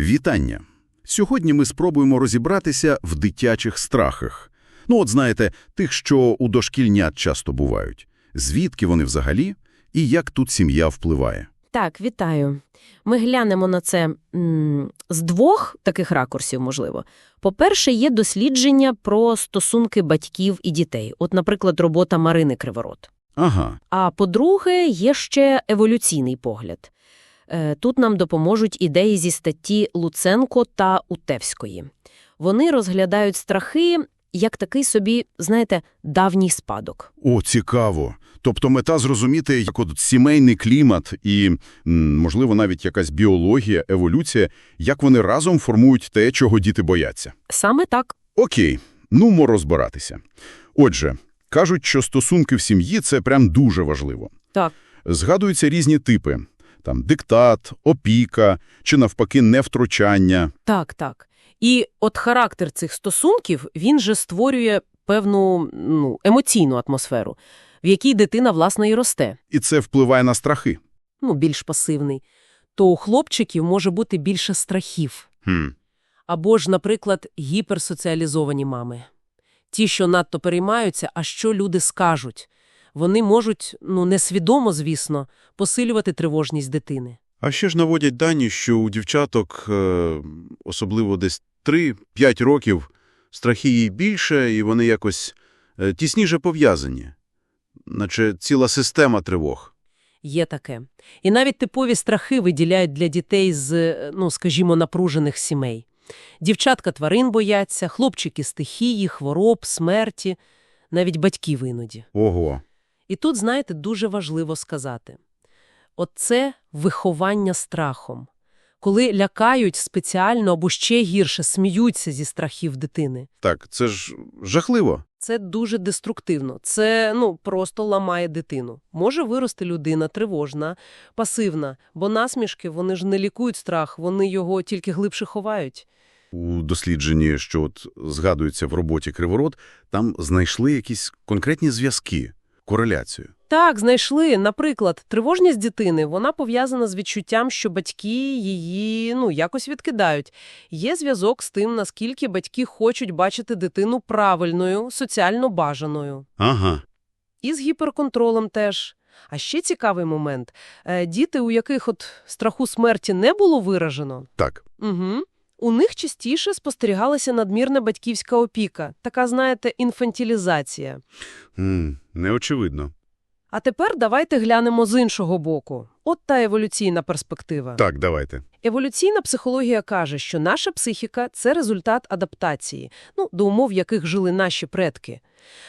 Вітання! Сьогодні ми спробуємо розібратися в дитячих страхах. Ну, от знаєте, тих, що у дошкільнят часто бувають. Звідки вони взагалі і як тут сім'я впливає? Так, вітаю. Ми глянемо на це м, з двох таких ракурсів, можливо. По-перше, є дослідження про стосунки батьків і дітей. От, наприклад, робота Марини Криворот. Ага, А по-друге, є ще еволюційний погляд. Е, Тут нам допоможуть ідеї зі статті Луценко та Утевської. Вони розглядають страхи як такий собі, знаєте, давній спадок. о, цікаво. Тобто мета зрозуміти, як от сімейний клімат і, можливо, навіть якась біологія, еволюція, як вони разом формують те, чого діти бояться. Саме так. Окей, нумо розбиратися. Отже, кажуть, що стосунки в сім'ї – це прям дуже важливо. Так. Згадуються різні типи. Там диктат, опіка чи, навпаки, невтручання. Так, так. І от характер цих стосунків, він же створює певну ну, емоційну атмосферу, в якій дитина, власне, і росте. І це впливає на страхи. Ну, більш пасивний. То у хлопчиків може бути більше страхів. Хм. Або ж, наприклад, гіперсоціалізовані мами. Ті, що надто переймаються, а що люди скажуть. Вони можуть, ну, несвідомо, звісно, посилювати тривожність дитини. А ще ж наводять дані, що у дівчаток, е, особливо десь 3-5 років, страхи їй більше, і вони якось е, тісніше пов'язані, наче ціла система тривог. Є таке. І навіть типові страхи виділяють для дітей з, е, ну, скажімо, напружених сімей. Дівчатка тварин бояться, хлопчики стихії, хвороб, смерті, навіть батьків іноді. Ого. І тут, знаєте, дуже важливо сказати. Оце виховання страхом. Коли лякають спеціально або ще гірше сміються зі страхів дитини. Так, це ж жахливо. Це дуже деструктивно. Це, ну, просто ламає дитину. Може вирости людина тривожна, пасивна, бо насмішки, вони ж не лікують страх, вони його тільки глибше ховають. У дослідженні, що от згадується в роботі Криворот, там знайшли якісь конкретні зв'язки, кореляцію. Так, знайшли. Наприклад, тривожність дитини, вона пов'язана з відчуттям, що батьки її, ну, якось відкидають. Є зв'язок з тим, наскільки батьки хочуть бачити дитину правильною, соціально бажаною. Ага. І з гіперконтролем теж. А ще цікавий момент. Е, Діти, у яких от страху смерті не було виражено, Так. угу. У них частіше спостерігалася надмірна батьківська опіка, така, знаєте, інфантилізація. М, неочевидно. А тепер давайте глянемо з іншого боку. От та еволюційна перспектива. Так, давайте. Еволюційна психологія каже, що наша психіка – це результат адаптації, ну, до умов, в яких жили наші предки.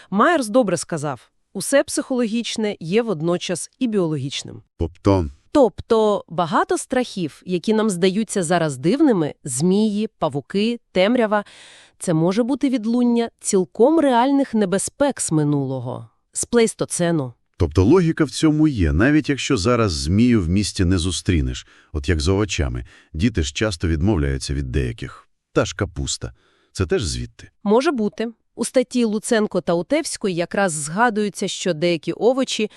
Майерс добре сказав, усе психологічне є водночас і біологічним. Тобто, Тобто багато страхів, які нам здаються зараз дивними – змії, павуки, темрява – це може бути відлуння цілком реальних небезпек з минулого, з плейстоцену. Тобто логіка в цьому є, навіть якщо зараз змію в місті не зустрінеш, от як з овочами. Діти ж часто відмовляються від деяких. Та ж капуста. Це теж звідти. Може бути. У статті Луценко та Утевської якраз згадується, що деякі овочі,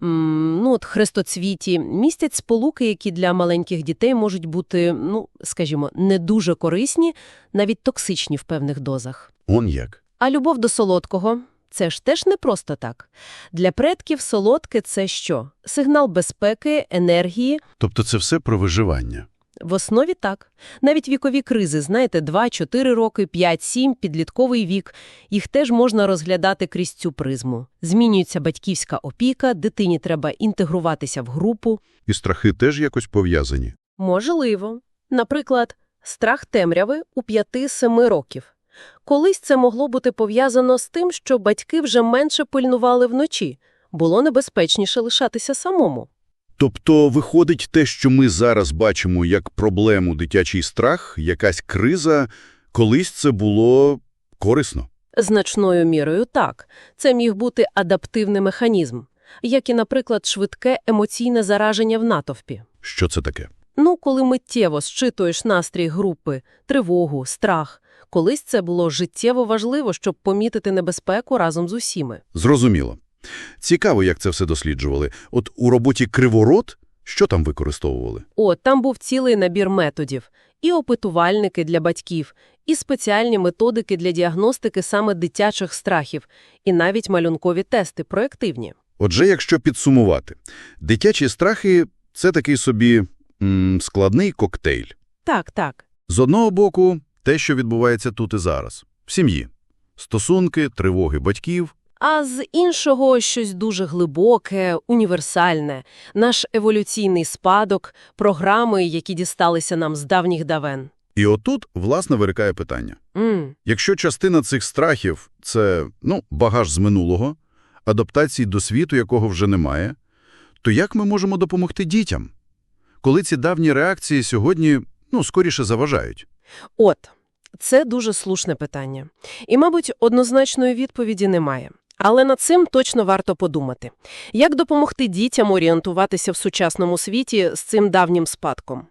ну от хрестоцвіті, містять сполуки, які для маленьких дітей можуть бути, ну, скажімо, не дуже корисні, навіть токсичні в певних дозах. Он як. А любов до солодкого – це ж теж не просто так. Для предків солодке – це що? Сигнал безпеки, енергії, Тобто це все про виживання. В основі так. Навіть вікові кризи, знаєте, 2-4 роки, 5-7, підлітковий вік, їх теж можна розглядати крізь цю призму. Змінюється батьківська опіка, дитині треба інтегруватися в групу. І страхи теж якось пов'язані. Можливо. Наприклад, страх темряви у 5-7 років. Колись це могло бути пов'язано з тим, що батьки вже менше пильнували вночі, було небезпечніше лишатися самому. Тобто виходить те, що ми зараз бачимо як проблему дитячий страх, якась криза, колись це було корисно. Значною мірою так. Це міг бути адаптивний механізм, як і, наприклад, швидке емоційне зараження в натовпі. Що це таке? Ну, коли миттєво зчитуєш настрій групи, тривогу, страх. Колись це було життєво важливо, щоб помітити небезпеку разом з усіми. Зрозуміло. Цікаво, як це все досліджували. От у роботі «Криворот» Що там використовували? О, там був цілий набір методів. І опитувальники для батьків, і спеціальні методики для діагностики саме дитячих страхів, і навіть малюнкові тести проєктивні. Отже, якщо підсумувати, дитячі страхи – це такий собі м, складний коктейль. Так, так. З одного боку, те, що відбувається тут і зараз. В сім'ї. Стосунки, тривоги батьків. А з іншого щось дуже глибоке, універсальне, наш еволюційний спадок, програми, які дісталися нам з давніх давен. І отут, власне, виникає питання. М, Якщо частина цих страхів – це, ну, багаж з минулого, адаптації до світу, якого вже немає, то як ми можемо допомогти дітям? Коли ці давні реакції сьогодні, ну, скоріше заважають. От, це дуже слушне питання. І, мабуть, однозначної відповіді немає. Але над цим точно варто подумати. Як допомогти дітям орієнтуватися в сучасному світі з цим давнім спадком?